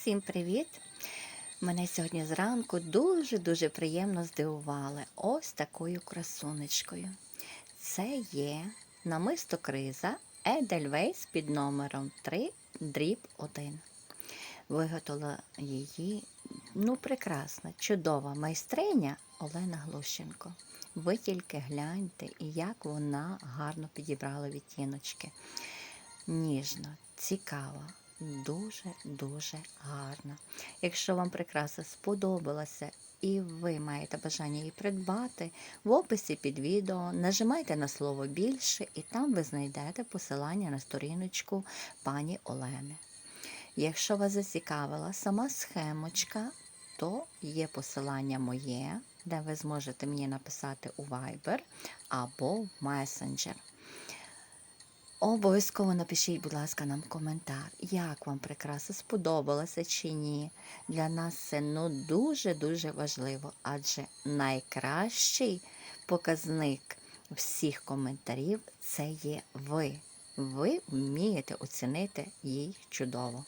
Всім привіт! Мене сьогодні зранку дуже-дуже приємно здивували ось такою красунечкою. Це є намисто криза Edelweiss під номером 3 дріб 1. Виготовила її ну, прекрасна, чудова майстриня Олена Глущенко. Ви тільки гляньте, і як вона гарно підібрала відтіночки. Ніжно, цікаво, дуже-дуже гарно. Якщо вам прикраса сподобалася і ви маєте бажання її придбати, в описі під відео нажимайте на слово більше, і там ви знайдете посилання на сторіночку пані Олени. Якщо вас зацікавила сама схемочка, то є посилання моє, де ви зможете мені написати у Viber або в Messenger. Обов'язково напишіть, будь ласка, нам коментар, як вам прикраса сподобалася чи ні. Для нас це ну дуже-дуже важливо, адже найкращий показник всіх коментарів це є ви. Ви вмієте оцінити їх чудово.